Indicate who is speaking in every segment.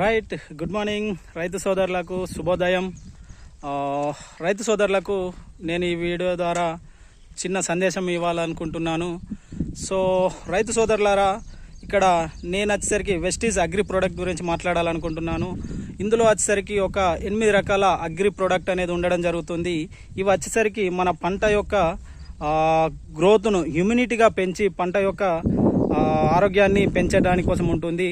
Speaker 1: Right good morning రైతు సోదరులకు శుభోదయం. రైతు సోదరులకు నేను ఈ వీడియో ద్వారా చిన్న సందేశం ఇవ్వాలనుకుంటున్నాను. సో రైతు సోదరులారా ఇక్కడ నేను వచ్చేసరికి వెస్టీజ్ అగ్రి ప్రోడక్ట్ గురించి మాట్లాడాలనుకుంటున్నాను. ఇందులో వచ్చేసరికి ఒక ఎనిమిది రకాల అగ్రి ప్రోడక్ట్ అనేది ఉండడం జరుగుతుంది. ఇవి వచ్చేసరికి మన పంట యొక్క గ్రోత్ను హ్యూమినిటీగా పెంచి పంట యొక్క ఆరోగ్యాన్ని పెంచడానికి కోసం ఉంటుంది.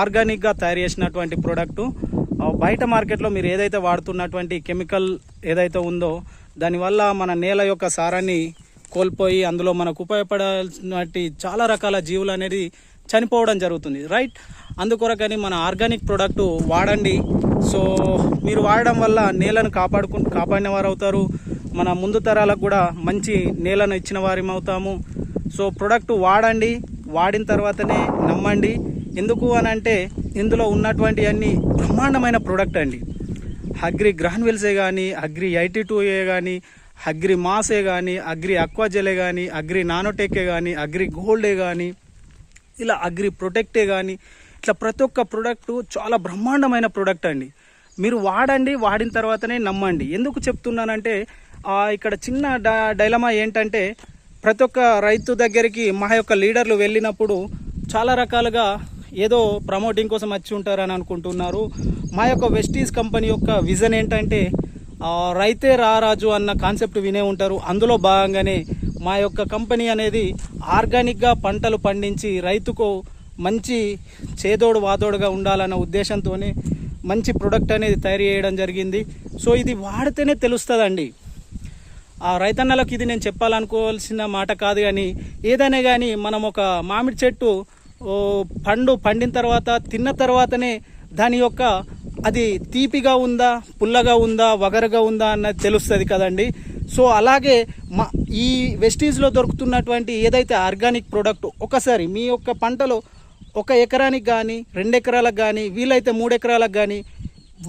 Speaker 1: ఆర్గానిక్గా తయారు చేసినటువంటి ప్రోడక్టు బయట మార్కెట్లో మీరు ఏదైతే వాడుతున్నటువంటి కెమికల్ ఏదైతే ఉందో దానివల్ల మన నేల యొక్క సారాన్ని కోల్పోయి అందులో మనకు ఉపయోగపడాల్సినటువంటి చాలా రకాల జీవులు అనేది చనిపోవడం జరుగుతుంది రైట్ అందుకొరకని మన ఆర్గానిక్ ప్రోడక్ట్ వాడండి. సో మీరు వాడడం వల్ల నేలను కాపాడుకు కాపాడిన వారు అవుతారు మన ముందు తరాలకు కూడా మంచి నేలను ఇచ్చిన వారం అవుతాము సో ప్రోడక్ట్ వాడండి. వాడిన తర్వాతనే నమ్మండి. ఎందుకు అని అంటే ఇందులో ఉన్నటువంటి అన్ని బ్రహ్మాండమైన ప్రోడక్ట్ అండి. అగ్రి గ్రాన్వెల్సే కానీ అగ్రి ఐటీ టూఏ కానీ అగ్రి మాసే కానీ అగ్రి అక్వాజెలే కానీ అగ్రి నానోటెకే కానీ అగ్రి గోల్డే కానీ ఇలా అగ్రి ప్రొటెక్టే కానీ ఇట్లా ప్రతి ఒక్క ప్రోడక్ట్ చాలా బ్రహ్మాండమైన ప్రోడక్ట్ అండి. మీరు వాడండి వాడిన తర్వాతనే నమ్మండి. ఎందుకు చెప్తున్నానంటే ఇక్కడ చిన్న డ- డైలమా ఏంటంటే ప్రతి ఒక్క రైతు దగ్గరికి మా యొక్క లీడర్లు వెళ్ళినప్పుడు చాలా రకాలుగా ఏదో ప్రమోటింగ్ కోసం వచ్చి ఉంటారని అనుకుంటున్నారు. మా యొక్క వెస్టీస్ కంపెనీ యొక్క విజన్ ఏంటంటే రైతే రారాజు అన్న కాన్సెప్ట్ వినే ఉంటారు. అందులో భాగంగానే మా యొక్క కంపెనీ అనేది ఆర్గానిక్గా పంటలు పండించి రైతుకు మంచి చేదోడు వాదోడుగా ఉండాలన్న ఉద్దేశంతోనే మంచి ప్రొడక్ట్ అనేది తయారు చేయడం జరిగింది. సో ఇది వాడితేనే తెలుస్తుందండి. ఆ రైతన్నలకు ఇది నేను చెప్పాలనుకోవాల్సిన మాట కాదు కానీ ఏదైనా కానీ మనం ఒక మామిడి చెట్టు పండు పండిన తర్వాత తిన్న తర్వాతనే దాని యొక్క అది తీపిగా ఉందా పుల్లగా ఉందా వగరగా ఉందా అన్నది తెలుస్తుంది కదండి. సో అలాగే మా ఈ వెస్టీజ్లో దొరుకుతున్నటువంటి ఏదైతే ఆర్గానిక్ ప్రోడక్ట్ ఒకసారి మీ యొక్క పంటలో ఒక ఎకరానికి కానీ రెండు ఎకరాలకు కానీ వీలైతే మూడు ఎకరాలకు కానీ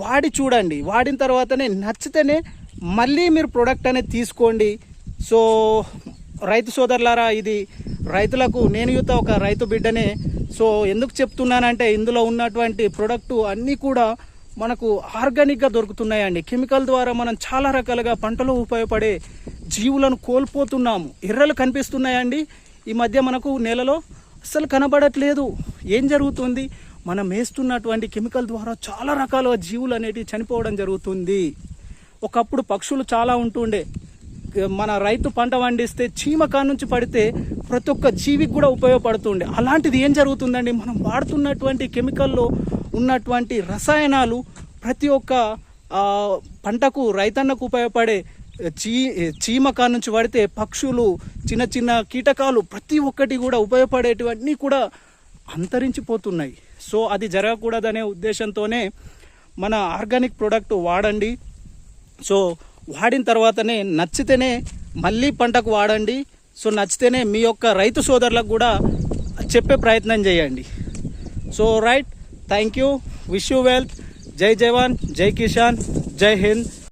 Speaker 1: వాడి చూడండి. వాడిన తర్వాతనే నచ్చితేనే మళ్ళీ మీరు ప్రోడక్ట్ అనేది తీసుకోండి. సో రైతు సోదరులారా ఇది రైతులకు నేను యూత ఒక రైతు బిడ్డనే. సో ఎందుకు చెప్తున్నానంటే ఇందులో ఉన్నటువంటి ప్రోడక్ట్ అన్నీ కూడా మనకు ఆర్గానిక్గా దొరుకుతున్నాయండి. కెమికల్ ద్వారా మనం చాలా రకాలుగా పంటలో ఉపయోగపడే జీవులను కోల్పోతున్నాము. ఎర్రలు కనిపిస్తున్నాయండి. ఈ మధ్య మనకు నేలలో అస్సలు కనబడట్లేదు. ఏం జరుగుతుంది? మనం వేస్తున్నటువంటి కెమికల్ ద్వారా చాలా రకాల జీవులు అనేటివి చనిపోవడం జరుగుతుంది. ఒకప్పుడు పక్షులు చాలా ఉంటుండే. మన రైతు పంట పండిస్తే చీమకా నుంచి పడితే ప్రతి ఒక్క జీవికి కూడా ఉపయోగపడుతుండే. అలాంటిది ఏం జరుగుతుందండి? మనం వాడుతున్నటువంటి కెమికల్లో ఉన్నటువంటి రసాయనాలు ప్రతి ఒక్క పంటకు రైతన్నకు ఉపయోగపడే చీ చీమకా నుంచి పడితే పక్షులు చిన్న చిన్న కీటకాలు ప్రతి ఒక్కటి కూడా ఉపయోగపడేటివన్నీ కూడా అంతరించిపోతున్నాయి. సో అది జరగకూడదనే ఉద్దేశంతోనే మన ఆర్గానిక్ ప్రోడక్ట్ వాడండి. సో వాడిన తర్వాతనే నచ్చితేనే మళ్ళీ పంటకు వాడండి. సో నచ్చితేనే మీ యొక్క రైతు సోదరులకు కూడా చెప్పే ప్రయత్నం చేయండి. So right. Thank you. Wish you wealth. జై జవాన్. జై కిషాన్ జై హింద్.